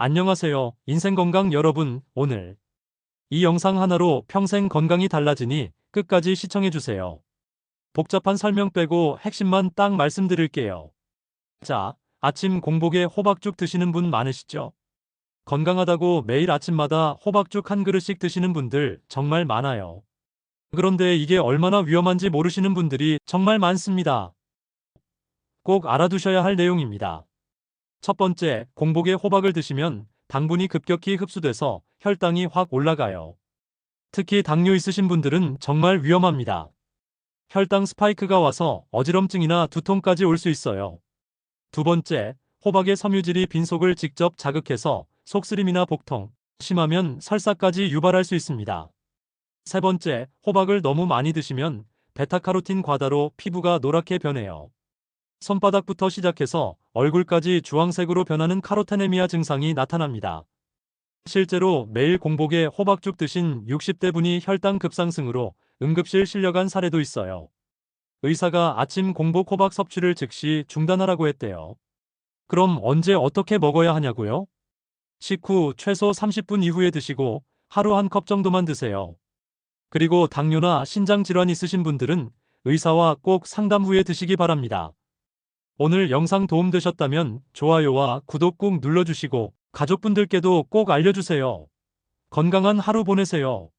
안녕하세요. 인생건강 여러분. 오늘 이 영상 하나로 평생 건강이 달라지니 끝까지 시청해주세요. 복잡한 설명 빼고 핵심만 딱 말씀드릴게요. 자, 아침 공복에 호박죽 드시는 분 많으시죠? 건강하다고 매일 아침마다 호박죽 한 그릇씩 드시는 분들 정말 많아요. 그런데 이게 얼마나 위험한지 모르시는 분들이 정말 많습니다. 꼭 알아두셔야 할 내용입니다. 첫 번째, 공복에 호박을 드시면 당분이 급격히 흡수돼서 혈당이 확 올라가요. 특히 당뇨 있으신 분들은 정말 위험합니다. 혈당 스파이크가 와서 어지럼증이나 두통까지 올 수 있어요. 두 번째, 호박의 섬유질이 빈속을 직접 자극해서 속쓰림이나 복통, 심하면 설사까지 유발할 수 있습니다. 세 번째, 호박을 너무 많이 드시면 베타카로틴 과다로 피부가 노랗게 변해요. 손바닥부터 시작해서 얼굴까지 주황색으로 변하는 카로테네미아 증상이 나타납니다. 실제로 매일 공복에 호박죽 드신 60대 분이 혈당 급상승으로 응급실 실려간 사례도 있어요. 의사가 아침 공복 호박 섭취를 즉시 중단하라고 했대요. 그럼 언제 어떻게 먹어야 하냐고요? 식후 최소 30분 이후에 드시고 하루 한 컵 정도만 드세요. 그리고 당뇨나 신장 질환 있으신 분들은 의사와 꼭 상담 후에 드시기 바랍니다. 오늘 영상 도움되셨다면 좋아요와 구독 꾹 눌러주시고 가족분들께도 꼭 알려주세요. 건강한 하루 보내세요.